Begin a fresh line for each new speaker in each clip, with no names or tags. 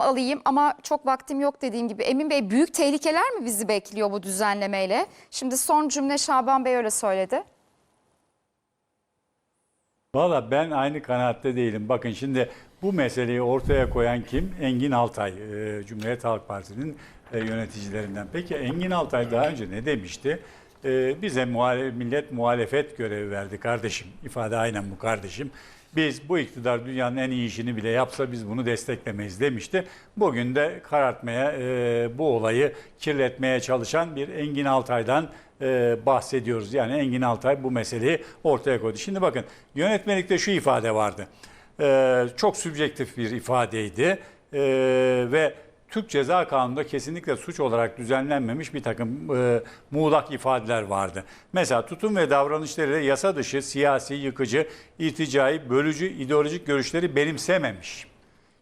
alayım ama çok vaktim yok dediğim gibi. Emin Bey büyük tehlikeler mi bizi bekliyor bu düzenlemeyle? Şimdi son cümle Şaban Bey öyle söyledi.
Valla ben aynı kanaatte değilim. Bakın şimdi bu meseleyi ortaya koyan kim? Engin Altay, e, Cumhuriyet Halk Partisi'nin e, yöneticilerinden. Peki Engin Altay daha önce ne demişti? E, bize muhale- millet muhalefet görevi verdi kardeşim. İfade aynen bu kardeşim. Biz bu iktidar dünyanın en iyi işini bile yapsa biz bunu desteklemeyiz demişti. Bugün de karartmaya, e, bu olayı kirletmeye çalışan bir Engin Altay'dan e, bahsediyoruz. Yani Engin Altay bu meseleyi ortaya koydu. Şimdi bakın yönetmelikte şu ifade vardı. E, çok sübjektif bir ifadeydi E, ve Türk Ceza Kanunu'nda kesinlikle suç olarak düzenlenmemiş bir takım e, muğlak ifadeler vardı. Mesela tutum ve davranışlarıyla yasa dışı, siyasi, yıkıcı, irticai, bölücü, ideolojik görüşleri benimsememiş.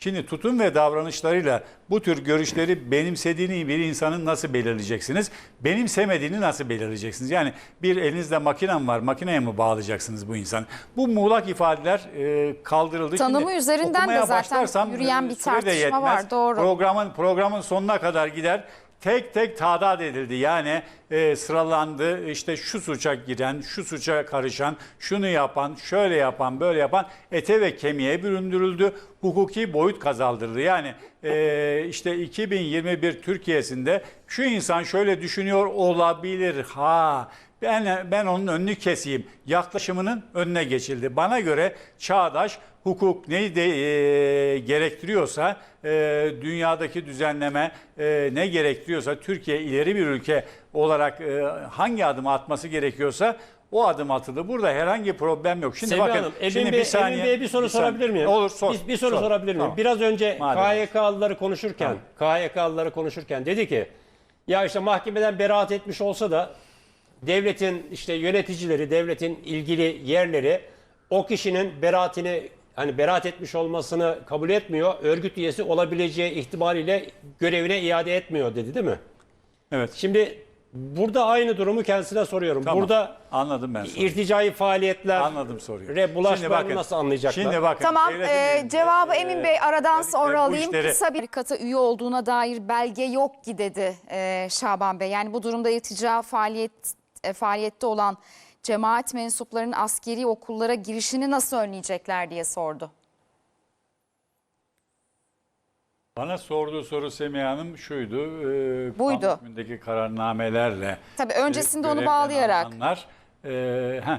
Şimdi tutum ve davranışlarıyla bu tür görüşleri benimsediğini bir insanın nasıl belirleyeceksiniz? Benimsemediğini nasıl belirleyeceksiniz? Yani bir elinizde makinem var, makineye mi bağlayacaksınız bu insan? Bu muğlak ifadeler e, kaldırıldı.
Tanımı
Şimdi
üzerinden de zaten yürüyen
e,
bir tartışma var, doğru.
Programın programın sonuna kadar gider. Tek tek tadat edildi. Yani e, sıralandı. İşte şu suça giren, şu suça karışan, şunu yapan, şöyle yapan, böyle yapan ete ve kemiğe büründürüldü. Hukuki boyut kazandırıldı. Yani e, işte 2021 Türkiye'sinde şu insan şöyle düşünüyor olabilir. Ha ben, ben onun önünü keseyim. Yaklaşımının önüne geçildi. Bana göre çağdaş hukuk neyi de e, gerektiriyorsa e, dünyadaki düzenleme e, ne gerektiriyorsa Türkiye ileri bir ülke olarak e, hangi adımı atması gerekiyorsa o adım atıldı. Burada herhangi bir problem yok. Şimdi
Semih
bakın.
Hanım, Emin,
şimdi
Bey,
bir saniye.
Emin Bey'e bir soru
saniye.
sorabilir miyim?
Olur sor.
Bir, bir soru
sor.
sorabilir miyim?
Tamam.
Biraz önce
Madem.
KYK'lıları konuşurken, KYK'lıları konuşurken dedi ki ya işte mahkemeden beraat etmiş olsa da devletin işte yöneticileri, devletin ilgili yerleri o kişinin beraatini hani beraat etmiş olmasını kabul etmiyor. Örgüt üyesi olabileceği ihtimaliyle görevine iade etmiyor dedi değil mi?
Evet.
Şimdi burada aynı durumu kendisine soruyorum.
Tamam.
Burada
anladım ben soruyu.
irticai faaliyetler
Anladım soruyu.
re bulaşmalarını nasıl anlayacaklar?
Şimdi bakın.
Tamam e, cevabı
e,
Emin Bey aradan
özellikle
sonra alayım.
işleri-
Kısa bir kata üye olduğuna dair belge yok ki dedi e, Şaban Bey. Yani bu durumda irtica faaliyet e, faaliyette olan cemaat mensuplarının askeri okullara girişini nasıl önleyecekler diye sordu.
Bana sorduğu soru Semiha Hanım şuydu. E,
Buydu.
hükmündeki kararnamelerle
Tabii öncesinde
e,
onu bağlayarak.
alanlar, e, heh,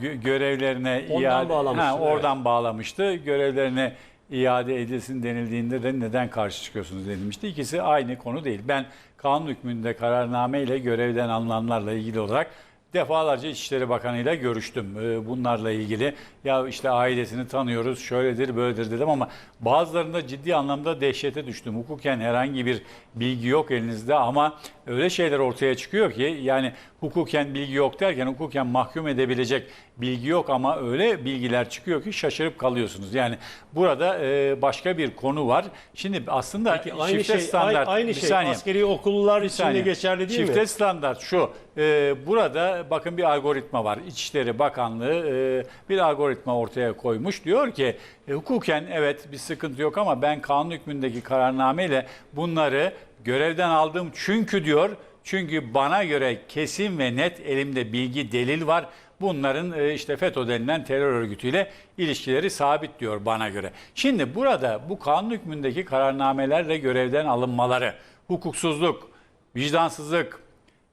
gö- görevlerine
Ondan
iade
bağlamıştı,
ha,
evet.
oradan bağlamıştı. Görevlerine iade edilsin denildiğinde de neden karşı çıkıyorsunuz denilmişti. İkisi aynı konu değil. Ben kanun hükmünde kararname ile görevden alınanlarla ilgili olarak defalarca İçişleri Bakanı ile görüştüm e, bunlarla ilgili. Ya işte ailesini tanıyoruz, şöyledir, böyledir dedim ama bazılarında ciddi anlamda dehşete düştüm. Hukuken herhangi bir bilgi yok elinizde ama öyle şeyler ortaya çıkıyor ki yani hukuken bilgi yok derken hukuken mahkum edebilecek bilgi yok ama öyle bilgiler çıkıyor ki şaşırıp kalıyorsunuz. Yani burada e, başka bir konu var. Şimdi aslında
Peki aynı
çifte
şey
standart
aynı
bir
şey
saniye.
askeri okullar için de geçerli değil
Çifte
mi?
standart şu. e, burada bakın bir algoritma var. İçişleri Bakanlığı e, bir algoritma ortaya koymuş. Diyor ki e, hukuken evet bir sıkıntı yok ama ben kanun hükmündeki kararnameyle bunları görevden aldım. Çünkü diyor çünkü bana göre kesin ve net elimde bilgi delil var. Bunların e, işte FETÖ denilen terör örgütüyle ilişkileri sabit diyor bana göre. Şimdi burada bu kanun hükmündeki kararnamelerle görevden alınmaları, hukuksuzluk, vicdansızlık,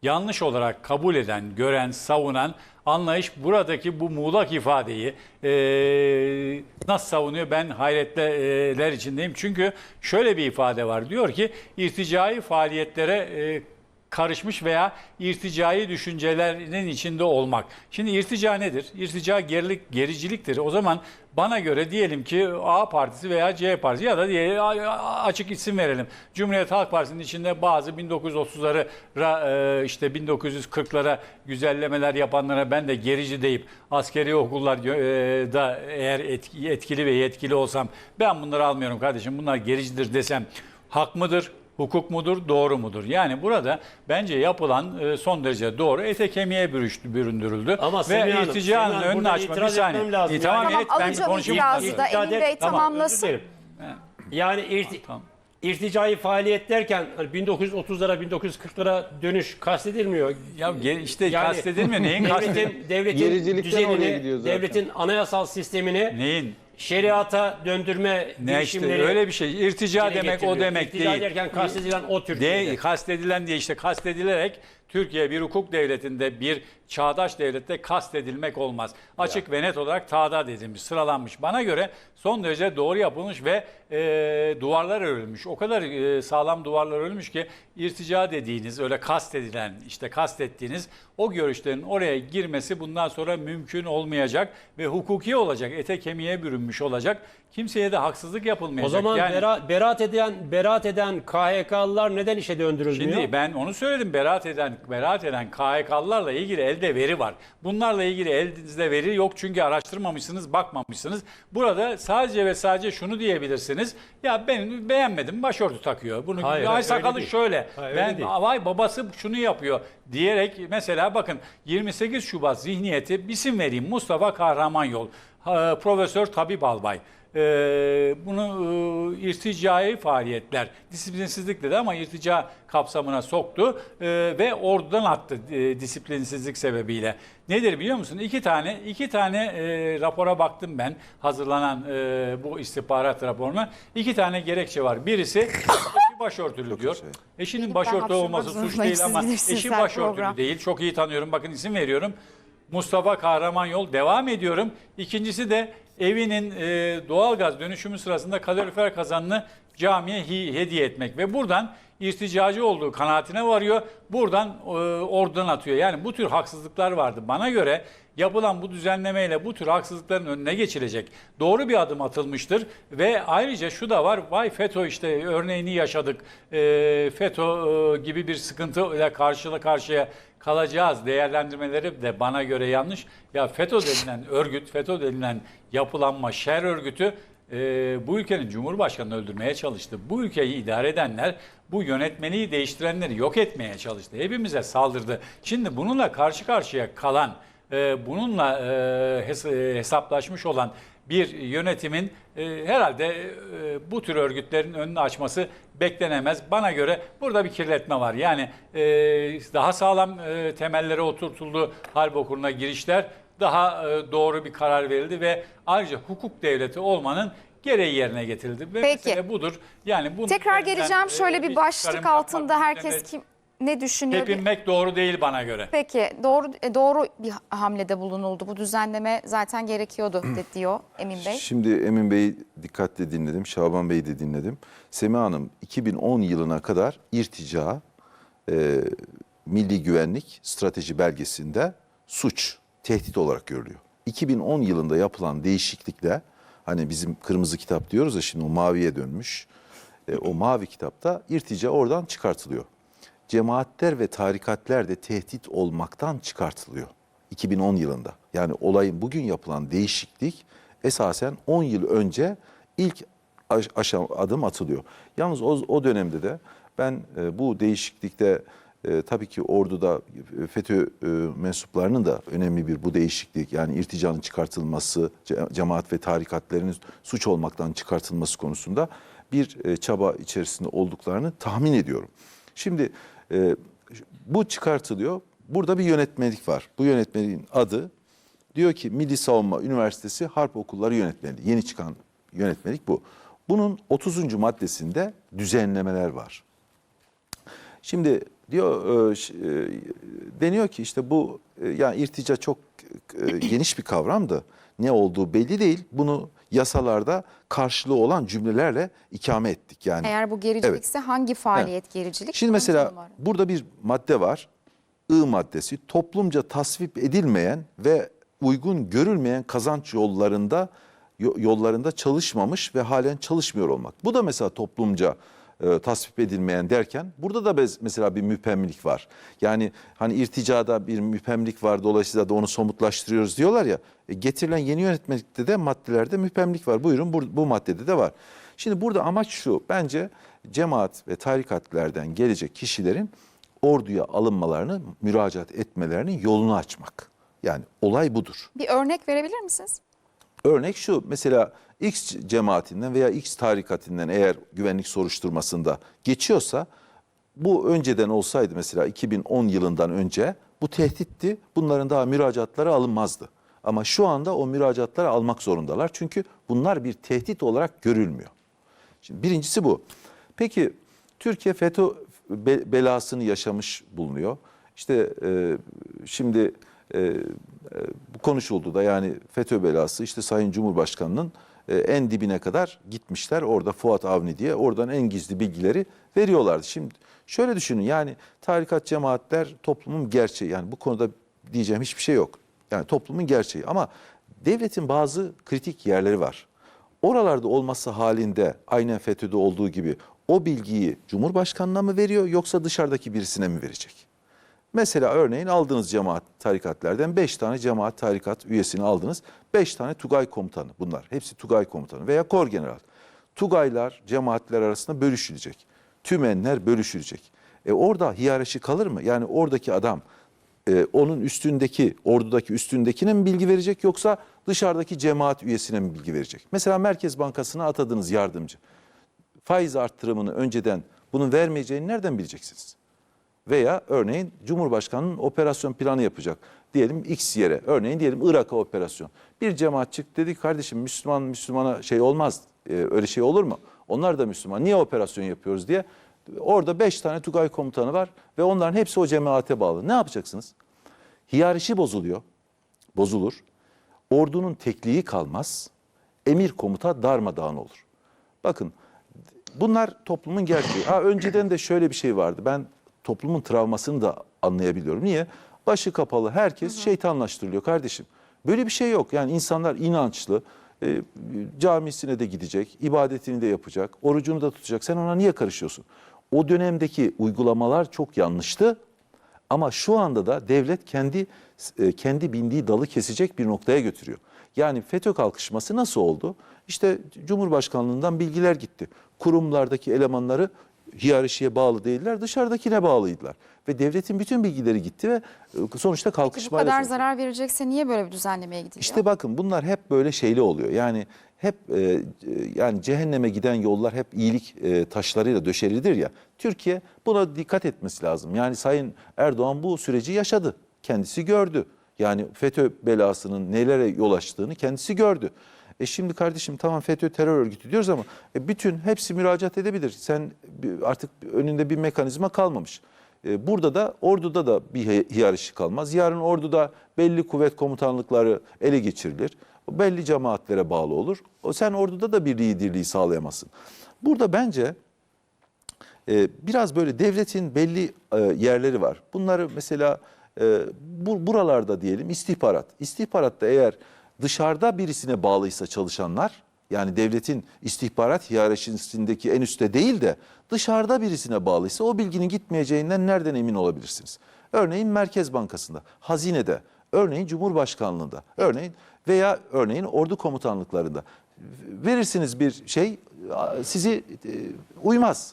yanlış olarak kabul eden, gören, savunan anlayış buradaki bu muğlak ifadeyi eee, nasıl savunuyor ben hayretler içindeyim. Çünkü şöyle bir ifade var diyor ki irticai faaliyetlere eee, karışmış veya irticai düşüncelerinin içinde olmak. Şimdi irtica nedir? İrtica gerilik, gericiliktir. O zaman bana göre diyelim ki A partisi veya C partisi ya da diye açık isim verelim. Cumhuriyet Halk Partisi'nin içinde bazı 1930'ları ra- e, işte 1940'lara güzellemeler yapanlara ben de gerici deyip askeri okullar e, da eğer etki- etkili ve yetkili olsam ben bunları almıyorum kardeşim bunlar gericidir desem hak mıdır? Hukuk mudur, doğru mudur? Yani burada bence yapılan e, son derece doğru. Ete kemiğe bürüştü, büründürüldü.
Ama
Ve
Semih Hanım,
irticanın
Semih Hanım,
önünü açma. Bir saniye.
etmem lazım.
E, tamam,
Yani-
Tamam
evet, ben konuşayım.
da Emin Bey
Tamam,
tamamlasın.
Yani irti-
Tamam.
irticai faaliyet derken hani 1930'lara 1940'lara dönüş kastedilmiyor.
Ya işte
Yani
kastedilmiyor. Neyin kastedilmiyor?
devletin, devletin düzenini, devletin anayasal sistemini
Neyin?
Şeriata döndürme
Ne işte
girişimleri
öyle bir şey. İrtica
dile
demek o
getiriliyor.
demek
İrtica
değil.
derken kastedilen o Türkiye'de.
De, kastedilen diye işte kastedilerek Türkiye bir hukuk devletinde bir çağdaş devlette kastedilmek olmaz. Açık ve net olarak tağda dedilmiş, sıralanmış. Bana göre son derece doğru yapılmış ve e, duvarlar örülmüş. O kadar e, sağlam duvarlar örülmüş ki irtica dediğiniz öyle kastedilen işte kastettiğiniz o görüşlerin oraya girmesi bundan sonra mümkün olmayacak ve hukuki olacak. Ete kemiğe bürünmüş olacak. Kimseye de haksızlık
O
yapılmayacak.
zaman
Yani-
bera- beraat eden beraat eden KHK'lılar neden işe döndürülmüyor?
Şimdi ben onu söyledim. Beraat eden beraat eden KHK'lılarla ilgili elde veri var. Bunlarla ilgili elinizde veri yok çünkü araştırmamışsınız, bakmamışsınız. Burada sadece ve sadece şunu diyebilirsiniz. Ya ben beğenmedim, başörtü takıyor. Bunu
Hayır,
ay
öyle
sakalı
değil.
şöyle.
Hayır, öyle
ben
değil.
vay babası şunu yapıyor diyerek mesela bakın 28 Şubat zihniyeti isim vereyim. Mustafa Kahramanyol, Profesör Tabip Albay. Ee, bunu e, irticai faaliyetler, disiplinsizlik dedi ama irtica kapsamına soktu e, ve ordudan attı e, disiplinsizlik sebebiyle. Nedir biliyor musun? İki tane iki tane e, rapora baktım ben hazırlanan e, bu istihbarat raporuna. İki tane gerekçe var. Birisi başörtülü diyor. Eşinin
Benim ben
başörtülü olması suç değil ama eşi başörtülü
program.
değil. Çok iyi tanıyorum. Bakın isim veriyorum. Mustafa Kahramanyol devam ediyorum. İkincisi de evinin e, doğalgaz dönüşümü sırasında kalorifer kazanını camiye hediye etmek ve buradan irticacı olduğu kanaatine varıyor. Buradan e, oradan atıyor. Yani bu tür haksızlıklar vardı. Bana göre yapılan bu düzenlemeyle bu tür haksızlıkların önüne geçilecek. Doğru bir adım atılmıştır ve ayrıca şu da var. Vay FETÖ işte örneğini yaşadık. E, FETÖ e, gibi bir sıkıntıyla karşıla karşıya kalacağız değerlendirmeleri de bana göre yanlış. Ya FETÖ denilen örgüt, FETÖ denilen yapılanma, şer örgütü e, bu ülkenin Cumhurbaşkanı'nı öldürmeye çalıştı. Bu ülkeyi idare edenler bu yönetmeliği değiştirenleri yok etmeye çalıştı. Hepimize saldırdı. Şimdi bununla karşı karşıya kalan, e, bununla e, e, hesaplaşmış olan bir yönetimin e, herhalde e, bu tür örgütlerin önünü açması beklenemez. Bana göre burada bir kirletme var. Yani e, daha sağlam e, temellere oturtuldu harp okuluna girişler. Daha e, doğru bir karar verildi ve ayrıca hukuk devleti olmanın gereği yerine getirildi. Ve
Peki.
budur. Yani bunun
Tekrar geleceğim.
e,
Şöyle bir başlık altında herkes kim ne düşünüyor?
Tepinmek doğru değil bana göre.
Peki doğru e, doğru bir hamlede bulunuldu. Bu düzenleme zaten gerekiyordu de- diyor Emin Bey.
Şimdi Emin Bey'i dikkatle dinledim, Şaban Bey'i de dinledim. Sema Hanım 2010 yılına kadar irtica, e, milli güvenlik strateji belgesinde suç, tehdit olarak görülüyor. 2010 yılında yapılan değişiklikle hani bizim kırmızı kitap diyoruz ya şimdi o maviye dönmüş. E, o mavi kitapta irtica oradan çıkartılıyor. Cemaatler ve tarikatler de tehdit olmaktan çıkartılıyor. 2010 yılında. Yani olayın bugün yapılan değişiklik esasen 10 yıl önce ilk aş- aşam adım atılıyor. Yalnız o, o dönemde de ben e, bu değişiklikte e, tabii ki orduda e, FETÖ e, mensuplarının da önemli bir bu değişiklik yani irticanın çıkartılması, ce- cemaat ve tarikatlerin suç olmaktan çıkartılması konusunda bir e, çaba içerisinde olduklarını tahmin ediyorum. Şimdi e, bu çıkartılıyor. Burada bir yönetmelik var. Bu yönetmeliğin adı diyor ki Milli Savunma Üniversitesi Harp Okulları Yönetmeliği. Yeni çıkan yönetmelik bu. Bunun 30. maddesinde düzenlemeler var. Şimdi diyor e, e, deniyor ki işte bu e, yani irtica çok e, geniş bir kavramdı. Ne olduğu belli değil. Bunu yasalarda karşılığı olan cümlelerle ikame ettik. Yani
Eğer bu gericilikse hangi faaliyet gericilik?
Şimdi mesela burada bir madde var. I maddesi toplumca tasvip edilmeyen ve uygun görülmeyen kazanç yollarında yo- yollarında çalışmamış ve halen çalışmıyor olmak. Bu da mesela toplumca e, tasvip edilmeyen derken burada da bez- mesela bir müpemmilik var. Yani hani irticada bir müpemmilik var dolayısıyla da onu somutlaştırıyoruz diyorlar ya. E, getirilen yeni yönetmelikte de maddelerde müpemmilik var. Buyurun bu, bu maddede de var. Şimdi burada amaç şu bence cemaat ve tarikatlerden gelecek kişilerin orduya alınmalarını, müracaat etmelerinin yolunu açmak. Yani olay budur.
Bir örnek verebilir misiniz?
Örnek şu mesela X cemaatinden veya X tarikatinden eğer güvenlik soruşturmasında geçiyorsa bu önceden olsaydı mesela 2010 yılından önce bu tehditti. Bunların daha müracaatları alınmazdı. Ama şu anda o müracaatları almak zorundalar. Çünkü bunlar bir tehdit olarak görülmüyor. Şimdi birincisi bu. Peki Türkiye FETÖ be- belasını yaşamış bulunuyor. İşte e, şimdi e, e, konuşuldu da yani FETÖ belası işte Sayın Cumhurbaşkanı'nın en dibine kadar gitmişler. Orada Fuat Avni diye oradan en gizli bilgileri veriyorlardı. Şimdi şöyle düşünün yani tarikat cemaatler toplumun gerçeği yani bu konuda diyeceğim hiçbir şey yok. Yani toplumun gerçeği ama devletin bazı kritik yerleri var. Oralarda olması halinde aynen FETÖ'de olduğu gibi o bilgiyi Cumhurbaşkanı'na mı veriyor yoksa dışarıdaki birisine mi verecek? Mesela örneğin aldığınız cemaat tarikatlerden 5 tane cemaat tarikat üyesini aldınız. 5 tane Tugay komutanı bunlar. Hepsi Tugay komutanı veya kor general. Tugaylar cemaatler arasında bölüşülecek. Tümenler bölüşülecek. E orada hiyerarşi kalır mı? Yani oradaki adam e, onun üstündeki, ordudaki üstündekine mi bilgi verecek yoksa dışarıdaki cemaat üyesine mi bilgi verecek? Mesela Merkez Bankası'na atadığınız yardımcı faiz arttırımını önceden bunun vermeyeceğini nereden bileceksiniz? Veya örneğin Cumhurbaşkanı'nın operasyon planı yapacak. Diyelim X yere, örneğin diyelim Irak'a operasyon. Bir cemaat çıktı dedi kardeşim Müslüman Müslümana şey olmaz, Ee, öyle şey olur mu? Onlar da Müslüman, niye operasyon yapıyoruz diye. Orada beş tane Tugay komutanı var ve onların hepsi o cemaate bağlı. Ne yapacaksınız? Hiyerarşi bozuluyor, bozulur. Ordunun tekliği kalmaz, emir komuta darmadağın olur. Bakın bunlar toplumun gerçeği. Ha, önceden de şöyle bir şey vardı. Ben toplumun travmasını da anlayabiliyorum. Niye? Başı kapalı herkes şeytanlaştırılıyor kardeşim. Böyle bir şey yok. Yani insanlar inançlı, e, camisine de gidecek, ibadetini de yapacak, orucunu da tutacak. Sen ona niye karışıyorsun? O dönemdeki uygulamalar çok yanlıştı. Ama şu anda da devlet kendi e, kendi bindiği dalı kesecek bir noktaya götürüyor. Yani FETÖ kalkışması nasıl oldu? İşte Cumhurbaşkanlığından bilgiler gitti. Kurumlardaki elemanları hiyerarşiye bağlı değiller, dışarıdakine bağlıydılar. Ve devletin bütün bilgileri gitti ve e, sonuçta
Bu
kalkışmayla
kadar
sonuçlandı.
zarar verecekse niye böyle bir düzenlemeye gidiliyor?
İşte bakın bunlar hep böyle şeyli oluyor. Yani hep e, e, yani cehenneme giden yollar hep iyilik e, taşlarıyla döşelidir ya. Türkiye buna dikkat etmesi lazım. Yani Sayın Erdoğan bu süreci yaşadı. Kendisi gördü. Yani FETÖ belasının nelere yol açtığını kendisi gördü. E şimdi kardeşim tamam FETÖ terör örgütü diyoruz ama e, bütün hepsi müracaat edebilir. Sen artık önünde bir mekanizma kalmamış. E, Burada da orduda da bir hi- hiyerarşi kalmaz. Yarın orduda belli kuvvet komutanlıkları ele geçirilir. Belli cemaatlere bağlı olur. O sen orduda da bir liderliği sağlayamazsın. Burada bence e, biraz böyle devletin belli e, yerleri var. Bunları mesela e, bu, buralarda diyelim istihbarat. İstihbaratta eğer dışarıda birisine bağlıysa çalışanlar yani devletin istihbarat hiyerarşisindeki en üstte değil de dışarıda birisine bağlıysa o bilginin gitmeyeceğinden nereden emin olabilirsiniz? Örneğin Merkez Bankası'nda, hazinede, örneğin Cumhurbaşkanlığında, örneğin veya örneğin ordu komutanlıklarında verirsiniz bir şey sizi e, uymaz.